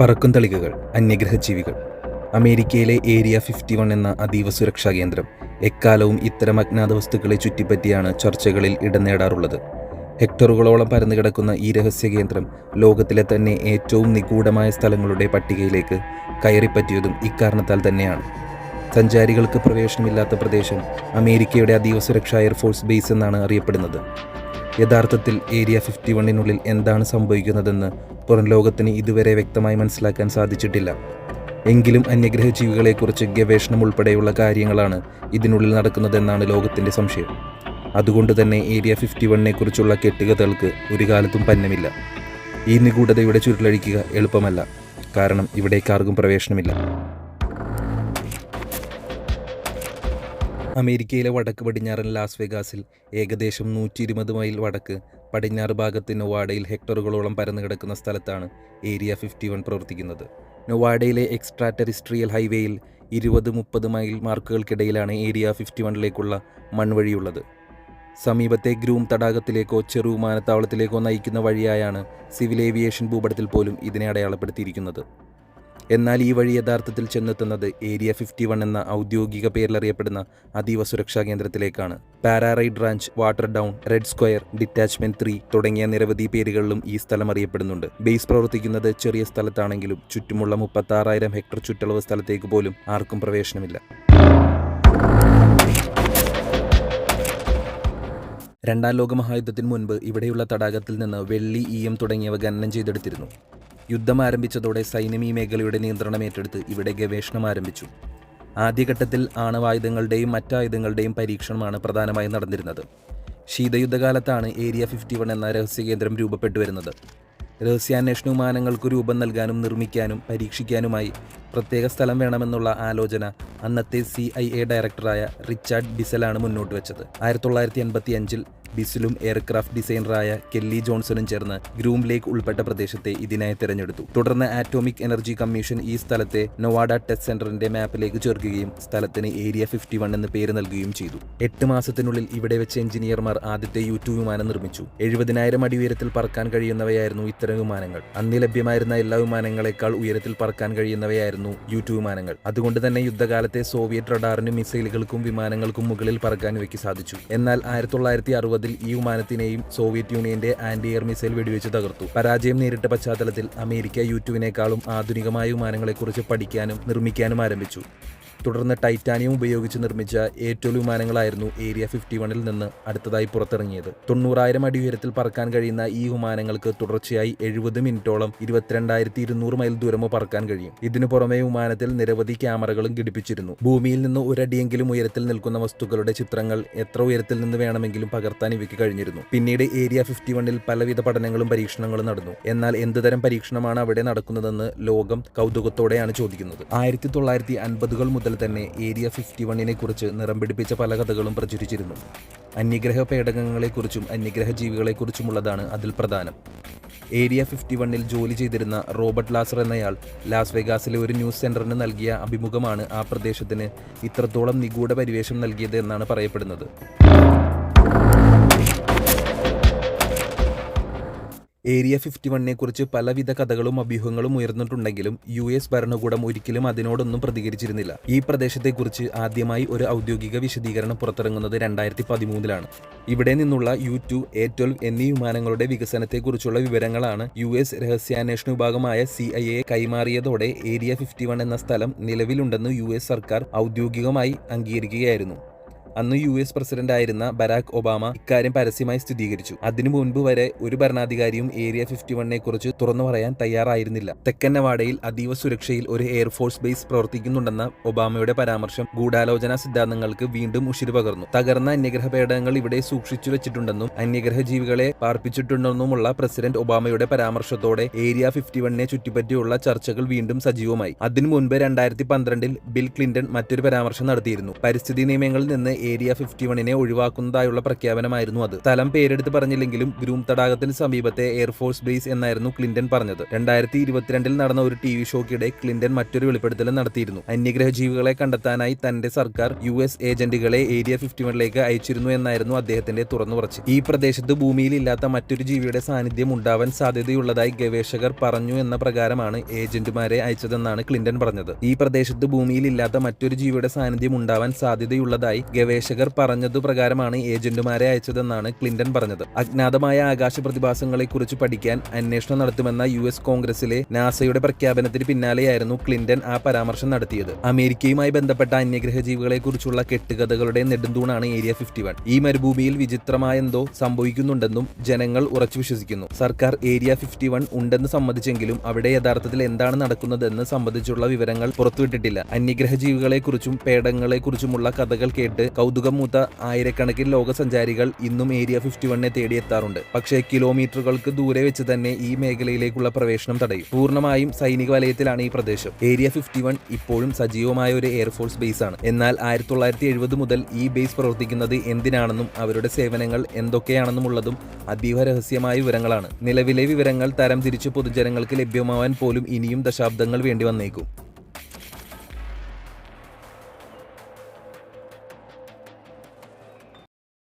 പറക്കും തളികകൾ അന്യഗ്രഹ ജീവികൾ അമേരിക്കയിലെ ഏരിയ ഫിഫ്റ്റി വൺ എന്ന അതീവ സുരക്ഷാ കേന്ദ്രം എക്കാലവും ഇത്തരം അജ്ഞാത വസ്തുക്കളെ ചുറ്റിപ്പറ്റിയാണ് ചർച്ചകളിൽ ഇടം നേടാറുള്ളത്. ഹെക്ടറുകളോളം പരന്നു കിടക്കുന്ന ഈ രഹസ്യ കേന്ദ്രം ലോകത്തിലെ തന്നെ ഏറ്റവും നിഗൂഢമായ സ്ഥലങ്ങളുടെ പട്ടികയിലേക്ക് കയറിപ്പറ്റിയതും ഇക്കാരണത്താൽ തന്നെയാണ്. സഞ്ചാരികൾക്ക് പ്രവേശനമില്ലാത്ത പ്രദേശം അമേരിക്കയുടെ അതീവ സുരക്ഷാ എയർഫോഴ്സ് ബേസ് എന്നാണ് അറിയപ്പെടുന്നത്. യഥാർത്ഥത്തിൽ ഏരിയ ഫിഫ്റ്റി വണ്ണിനുള്ളിൽ എന്താണ് സംഭവിക്കുന്നതെന്ന് പുറം ലോകത്തിന് ഇതുവരെ വ്യക്തമായി മനസ്സിലാക്കാൻ സാധിച്ചിട്ടില്ല. എങ്കിലും അന്യഗ്രഹ ജീവികളെക്കുറിച്ച് ഗവേഷണം ഉൾപ്പെടെയുള്ള കാര്യങ്ങളാണ് ഇതിനുള്ളിൽ നടക്കുന്നതെന്നാണ് ലോകത്തിന്റെ സംശയം. അതുകൊണ്ട് തന്നെ ഏരിയ ഫിഫ്റ്റി വണ്ണിനെക്കുറിച്ചുള്ള കെട്ടുകഥകൾക്ക് ഒരു കാലത്തും പന്നമില്ല. ഈ നിഗൂഢതയുടെ ചുരുളഴിക്കുക എളുപ്പമല്ല. കാരണം ഇവിടേക്കാർക്കും പ്രവേശനമില്ല. അമേരിക്കയിലെ വടക്ക് പടിഞ്ഞാറൻ ലാസ് വെഗാസിൽ ഏകദേശം നൂറ്റി ഇരുപത് മൈൽ വടക്ക് പടിഞ്ഞാറ് ഭാഗത്ത് നൊവാഡയിൽ ഹെക്ടറുകളോളം പരന്നു കിടക്കുന്ന സ്ഥലത്താണ് ഏരിയ ഫിഫ്റ്റി വൺ പ്രവർത്തിക്കുന്നത്. നൊവാഡയിലെ എക്സ്ട്രാ ടെറിസ്ട്രിയൽ ഹൈവേയിൽ ഇരുപത് മുപ്പത് മൈൽ മാർക്കുകൾക്കിടയിലാണ് ഏരിയ ഫിഫ്റ്റി വണ്ണിലേക്കുള്ള മൺവഴിയുള്ളത്. സമീപത്തെ ഗ്രൂം തടാകത്തിലേക്കോ ചെറു വിമാനത്താവളത്തിലേക്കോ നയിക്കുന്ന വഴിയായാണ് സിവിൽ ഏവിയേഷൻ ഭൂപടത്തിൽ പോലും ഇതിനെ അടയാളപ്പെടുത്തിയിരിക്കുന്നത്. എന്നാൽ ഈ വഴി യഥാർത്ഥത്തിൽ ചെന്നെത്തുന്നത് ഏരിയ ഫിഫ്റ്റി വൺ എന്ന ഔദ്യോഗിക പേരിലറിയപ്പെടുന്ന അതീവ സുരക്ഷാ കേന്ദ്രത്തിലേക്കാണ്. Paradise Ranch Watertown Red Square Detachment three തുടങ്ങിയ നിരവധി പേരുകളിലും ഈ സ്ഥലം അറിയപ്പെടുന്നുണ്ട്. ബേസ് പ്രവർത്തിക്കുന്നത് ചെറിയ സ്ഥലത്താണെങ്കിലും ചുറ്റുമുള്ള മുപ്പത്തി ആറായിരം ഹെക്ടർ ചുറ്റളവ് സ്ഥലത്തേക്ക് പോലും ആർക്കും പ്രവേശനമില്ല. രണ്ടാം ലോകമഹായുദ്ധത്തിന് മുൻപ് ഇവിടെയുള്ള തടാകത്തിൽ നിന്ന് വെള്ളി ഈയം തുടങ്ങിയവ ഖനനം ചെയ്തെടുത്തിരുന്നു. യുദ്ധം ആരംഭിച്ചതോടെ സൈന്യം ഈ മേഖലയുടെ നിയന്ത്രണം ഏറ്റെടുത്ത് ഇവിടെ ഗവേഷണം ആരംഭിച്ചു. ആദ്യഘട്ടത്തിൽ ആണവായുധങ്ങളുടെയും മറ്റായുധങ്ങളുടെയും പരീക്ഷണമാണ് പ്രധാനമായും നടന്നിരുന്നത്. ശീതയുദ്ധകാലത്താണ് ഏരിയ ഫിഫ്റ്റി വൺ എന്ന രഹസ്യ കേന്ദ്രം രൂപപ്പെട്ടു വരുന്നത്. രഹസ്യാന്വേഷണ വിമാനങ്ങൾക്ക് രൂപം നൽകാനും നിർമ്മിക്കാനും പരീക്ഷിക്കാനുമായി പ്രത്യേക സ്ഥലം വേണമെന്നുള്ള ആലോചന അന്നത്തെ സി ഐ എ ഡയറക്ടറായ റിച്ചാർഡ് ബിസലാണ് മുന്നോട്ട് വെച്ചത് ആയിരത്തി തൊള്ളായിരത്തി എൺപത്തി അഞ്ചിൽ ബിസിലും എയർക്രാഫ്റ്റ് ഡിസൈനറായ കെല്ലി ജോൺസണും ചേർന്ന് ഗ്രൂം ലേക്ക് ഉൾപ്പെട്ട പ്രദേശത്തെ ഇതിനായി തിരഞ്ഞെടുത്തു. തുടർന്ന് ആറ്റോമിക് എനർജി കമ്മീഷൻ ഈ സ്ഥലത്തെ നൊവാഡ ടെസ്റ്റ് സെന്ററിന്റെ മാപ്പിലേക്ക് ചേർക്കുകയും സ്ഥലത്തിന് ഏരിയ ഫിഫ്റ്റി വൺ എന്ന് പേര് നൽകുകയും ചെയ്തു. എട്ട് മാസത്തിനുള്ളിൽ ഇവിടെ വെച്ച് എഞ്ചിനീയർമാർ ആദ്യത്തെ യു ടു വിമാനം നിർമ്മിച്ചു. എഴുപതിനായിരം അടി ഉയരത്തിൽ പറക്കാൻ കഴിയുന്നവയായിരുന്നു ഇത്തരം വിമാനങ്ങൾ. അന്ന് ലഭ്യമായിരുന്ന എല്ലാ വിമാനങ്ങളെക്കാൾ ഉയരത്തിൽ പറക്കാൻ കഴിയുന്നവയായിരുന്നു യു ടു വിമാനങ്ങൾ. അതുകൊണ്ട് തന്നെ യുദ്ധകാലത്തെ സോവിയറ്റ് റഡാറിനും മിസൈലുകൾക്കും വിമാനങ്ങൾക്കും മുകളിൽ പറക്കാൻ ഇവയ്ക്ക് സാധിച്ചു. എന്നാൽ ആയിരത്തി തൊള്ളായിരത്തി അറുപതിൽ ഈ വിമാനത്തിനെയും സോവിയറ്റ് യൂണിയന്റെ ആന്റി എയർ മിസൈൽ വെടിവെച്ച് തകർത്തു. പരാജയം നേരിട്ട പശ്ചാത്തലത്തിൽ അമേരിക്ക യു ടുവിനേക്കാളും ആധുനികമായ വിമാനങ്ങളെക്കുറിച്ച് പഠിക്കാനും നിർമ്മിക്കാനും ആരംഭിച്ചു. തുടർന്ന് ടൈറ്റാനിയം ഉപയോഗിച്ച് നിർമ്മിച്ച ഏറ്റവും വിമാനങ്ങളായിരുന്നു ഏരിയ ഫിഫ്റ്റി വണ്ണിൽ നിന്ന് അടുത്തതായി പുറത്തിറങ്ങിയത്. തൊണ്ണൂറായിരം അടി ഉയരത്തിൽ പറക്കാൻ കഴിയുന്ന ഈ വിമാനങ്ങൾക്ക് തുടർച്ചയായി എഴുപത് മിനിറ്റോളം ഇരുപത്തിരണ്ടായിരത്തി ഇരുന്നൂറ് മൈൽ ദൂരമോ പറക്കാൻ കഴിയും. ഇതിനു പുറമെ വിമാനത്തിൽ നിരവധി ക്യാമറകളും ഘടിപ്പിച്ചിരുന്നു. ഭൂമിയിൽ നിന്ന് ഒരടിയെങ്കിലും ഉയരത്തിൽ നിൽക്കുന്ന വസ്തുക്കളുടെ ചിത്രങ്ങൾ എത്ര ഉയരത്തിൽ നിന്ന് വേണമെങ്കിലും പകർത്താൻ ഇവയ്ക്ക് കഴിഞ്ഞിരുന്നു. പിന്നീട് ഏരിയ ഫിഫ്റ്റി വണ്ണിൽ പലവിധ പഠനങ്ങളും പരീക്ഷണങ്ങളും നടന്നു. എന്നാൽ എന്തുതരം പരീക്ഷണമാണ് അവിടെ നടക്കുന്നതെന്ന് ലോകം കൗതുകത്തോടെയാണ് ചോദിക്കുന്നത്. ആയിരത്തി തൊള്ളായിരത്തി അൻപതുകൾ മുതൽ തന്നെ ഏരിയ ഫിഫ്റ്റി വണ്ണിനെ കുറിച്ച് നിറം പിടിപ്പിച്ച പല കഥകളും പ്രചരിച്ചിരുന്നു. അന്യഗ്രഹ പേടകങ്ങളെക്കുറിച്ചും അന്യഗ്രഹ ജീവികളെക്കുറിച്ചുമുള്ളതാണ് അതിൽ പ്രധാനം. ഏരിയ ഫിഫ്റ്റി വണ്ണിൽ ജോലി ചെയ്തിരുന്ന റോബർട്ട് ലാസർ എന്നയാൾ ലാസ് വെഗാസിലെ ഒരു ന്യൂസ് സെന്ററിന് നൽകിയ അഭിമുഖമാണ് ആ പ്രദേശത്തിന് ഇത്രത്തോളം നിഗൂഢ പരിവേഷം നൽകിയത് എന്നാണ് പറയപ്പെടുന്നത്. ഏരിയ ഫിഫ്റ്റി വണ്ണിനെ കുറിച്ച് പലവിധ കഥകളും അഭ്യൂഹങ്ങളും ഉയർന്നിട്ടുണ്ടെങ്കിലും യു എസ് ഭരണകൂടം ഒരിക്കലും അതിനോടൊന്നും പ്രതികരിച്ചിരുന്നില്ല. ഈ പ്രദേശത്തെക്കുറിച്ച് ആദ്യമായി ഒരു ഔദ്യോഗിക വിശദീകരണം പുറത്തിറങ്ങുന്നത് രണ്ടായിരത്തി പതിമൂന്നിലാണ് ഇവിടെ നിന്നുള്ള യു ടു എ ട്വൽവ് എന്നീ വിമാനങ്ങളുടെ വികസനത്തെക്കുറിച്ചുള്ള വിവരങ്ങളാണ് യു എസ് രഹസ്യാന്വേഷണ വിഭാഗമായ സി ഐ എ കൈമാറിയതോടെ ഏരിയ ഫിഫ്റ്റി വൺ എന്ന സ്ഥലം നിലവിലുണ്ടെന്ന് യു എസ് സർക്കാർ ഔദ്യോഗികമായി അംഗീകരിക്കുകയായിരുന്നു. അന്ന് യു എസ് പ്രസിഡന്റ് ആയിരുന്ന ബരാക് ഒബാമ ഇക്കാര്യം പരസ്യമായി സ്ഥിരീകരിച്ചു. അതിനു മുൻപ് വരെ ഒരു ഭരണാധികാരിയും ഏരിയ ഫിഫ്റ്റി വണ്ണിനെ കുറിച്ച് തുറന്നു പറയാൻ തയ്യാറായിരുന്നില്ല. തെക്കൻ നവാഡയിൽ അതീവ സുരക്ഷയിൽ ഒരു എയർഫോഴ്സ് ബേസ് പ്രവർത്തിക്കുന്നുണ്ടെന്ന ഒബാമയുടെ പരാമർശം ഗൂഢാലോചനാ സിദ്ധാന്തങ്ങൾക്ക് വീണ്ടും ഉശിരു പകർന്നു. തകർന്ന അന്യഗ്രഹ പേടകങ്ങൾ ഇവിടെ സൂക്ഷിച്ചു വെച്ചിട്ടുണ്ടെന്നും അന്യഗ്രഹ ജീവികളെ പാർപ്പിച്ചിട്ടുണ്ടെന്നുമുള്ള പ്രസിഡന്റ് ഒബാമയുടെ പരാമർശത്തോടെ ഏരിയ ഫിഫ്റ്റി വണ്ണിനെ ചുറ്റിപ്പറ്റിയുള്ള ചർച്ചകൾ വീണ്ടും സജീവമായി. അതിനു മുൻപ് രണ്ടായിരത്തി പന്ത്രണ്ടിൽ ബിൽ ക്ലിന്റൺ മറ്റൊരു പരാമർശം നടത്തിയിരുന്നു. പരിസ്ഥിതി നിയമങ്ങളിൽ നിന്ന് ഏരിയ ഫിഫ്റ്റി വണ്ണിനെ ഒഴിവാക്കുന്നതായുള്ള പ്രഖ്യാപനമായിരുന്നു അത്. സ്ഥലം പേരെടുത്ത് പറഞ്ഞില്ലെങ്കിലും ഗ്രൂം തടാകത്തിന് സമീപത്തെ എയർഫോഴ്സ് ബേസ് എന്നായിരുന്നു ക്ലിന്റൺ പറഞ്ഞത്. രണ്ടായിരത്തി ഇരുപത്തിരണ്ടിൽ നടന്ന ഒരു ടി വി ഷോക്കിടെ ക്ലിന്റൺ മറ്റൊരു വെളിപ്പെടുത്തലും നടത്തിയിരുന്നു. അന്യഗ്രഹ ജീവികളെ കണ്ടെത്താനായി തന്റെ സർക്കാർ യു എസ് ഏജന്റുകളെ ഏരിയ ഫിഫ്റ്റി വണ്ണിലേക്ക് അയച്ചിരുന്നു എന്നായിരുന്നു അദ്ദേഹത്തിന്റെ തുറന്നു പറച്ചിൽ ഈ പ്രദേശത്ത് ഭൂമിയിൽ ഇല്ലാത്ത മറ്റൊരു ജീവിയുടെ സാന്നിധ്യം ഉണ്ടാവാൻ സാധ്യതയുള്ളതായി ഗവേഷകർ പറഞ്ഞു എന്ന പ്രകാരമാണ് ഏജന്റുമാരെ അയച്ചതെന്നാണ് ക്ലിന്റൺ പറഞ്ഞത്. ഈ പ്രദേശത്ത് ഭൂമിയിൽ ഇല്ലാത്ത മറ്റൊരു ജീവിയുടെ സാന്നിധ്യം ഉണ്ടാവാൻ സാധ്യതയുള്ളതായി ഗവേഷകർ പറഞ്ഞതു പ്രകാരമാണ് ഏജന്റുമാരെ അയച്ചതെന്നാണ് ക്ലിന്റൺ പറഞ്ഞത്. അജ്ഞാതമായ ആകാശ പ്രതിഭാസങ്ങളെക്കുറിച്ച് പഠിക്കാൻ അന്വേഷണം നടത്തുമെന്ന യു എസ് കോൺഗ്രസിലെ നാസയുടെ പ്രഖ്യാപനത്തിന് പിന്നാലെയായിരുന്നു ക്ലിന്റൺ ആ പരാമർശം നടത്തിയത്. അമേരിക്കയുമായി ബന്ധപ്പെട്ട അന്യഗ്രഹ ജീവികളെക്കുറിച്ചുള്ള കെട്ടുകഥകളുടെ നെടുന്തൂണാണ് ഏരിയ ഫിഫ്റ്റി വൺ. ഈ മരുഭൂമിയിൽ വിചിത്രമായെന്തോ സംഭവിക്കുന്നുണ്ടെന്നും ജനങ്ങൾ ഉറച്ചു വിശ്വസിക്കുന്നു. സർക്കാർ ഏരിയ ഫിഫ്റ്റി വൺ ഉണ്ടെന്ന് സമ്മതിച്ചെങ്കിലും അവിടെ യഥാർത്ഥത്തിൽ എന്താണ് നടക്കുന്നതെന്ന് സംബന്ധിച്ചുള്ള വിവരങ്ങൾ പുറത്തുവിട്ടിട്ടില്ല. അന്യഗ്രഹ ജീവികളെക്കുറിച്ചും പേടങ്ങളെക്കുറിച്ചുമുള്ള കഥകൾ കേട്ട് കൗതുകം മൂത്ത ആയിരക്കണക്കിന് ലോകസഞ്ചാരികൾ ഇന്നും ഏരിയ ഫിഫ്റ്റി വണ്ണിനെ തേടിയെത്താറുണ്ട്. പക്ഷേ കിലോമീറ്ററുകൾക്ക് ദൂരെ വെച്ച് തന്നെ ഈ മേഖലയിലേക്കുള്ള പ്രവേശനം തടയും. പൂർണമായും സൈനിക വലയത്തിലാണ് ഈ പ്രദേശം. ഏരിയ ഫിഫ്റ്റി വൺ ഇപ്പോഴും സജീവമായ ഒരു എയർഫോഴ്സ് ബേസ് ആണ്. എന്നാൽ ആയിരത്തി തൊള്ളായിരത്തി എഴുപത് മുതൽ ഈ ബേസ് പ്രവർത്തിക്കുന്നത് എന്തിനാണെന്നും അവരുടെ സേവനങ്ങൾ എന്തൊക്കെയാണെന്നും ഉള്ളതും അതീവ രഹസ്യമായ വിവരങ്ങളാണ്. നിലവിലെ വിവരങ്ങൾ തരം തരംതിരിച്ച് പൊതുജനങ്ങൾക്ക് ലഭ്യമാവാൻ പോലും ഇനിയും ദശാബ്ദങ്ങൾ വേണ്ടി വന്നേക്കും.